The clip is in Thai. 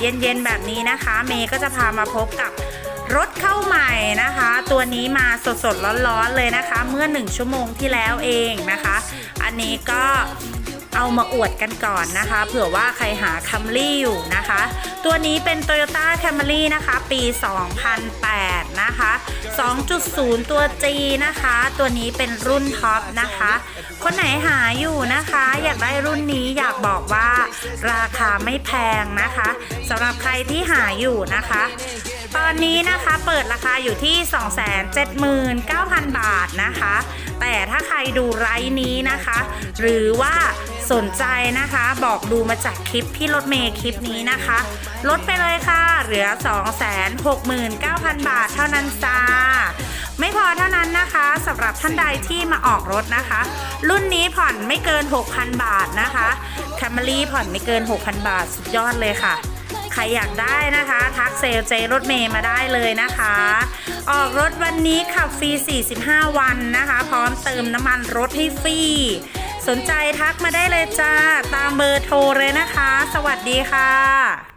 เย็นๆแบบนี้นะคะ เมย์ก็จะพามาพบกับรถเข้าใหม่นะคะ ตัวนี้มาสดๆร้อนๆเลยนะคะ เมื่อ 1 ชั่วโมงที่แล้วเองนะคะ อันนี้ก็เอามาอวดกันก่อนนะคะ เผื่อว่าใครหาคัมรี่อยู่นะคะ ตัวนี้เป็น Toyota Camry นะคะ ปี 2008 นะคะ 2.0 ตัว G นะคะ ตัวนี้เป็นรุ่นท็อปนะคะ คนไหนหาอยู่นะากได้รุ่นนี้อยากบอกว่าราคาไม่แพงนะคะสำหรับใครที่หาอยู่นะคะ ตอนนี้นะคะเปิดราคาอยู่ที่ 279,000 บาทนะคะ แต่ถ้าใครดูไลฟ์นี้นะคะ หรือว่าสนใจนะคะบอกดูมาจากคลิปพี่รถเมย์คลิปนี้นะคะ ลดไปเลยค่ะ เหลือ 269,000 บาทเท่านั้นจ้า รับท่านใดที่มาออกรถนะคะ รุ่นนี้ผ่อนไม่เกิน 6,000 บาทนะคะ Camry ผ่อนไม่เกิน 6,000 บาทสุดยอดเลยค่ะ ใครอยากได้นะคะ ทักเซลเจรถเมย์มาได้เลยนะคะ ออกรถวันนี้ขับฟรี 45 วันนะคะ พร้อมเติมน้ำมันรถให้ฟรีสนใจทักมาได้เลยจ้า ตามเบอร์โทรเลยนะคะ สวัสดีค่ะ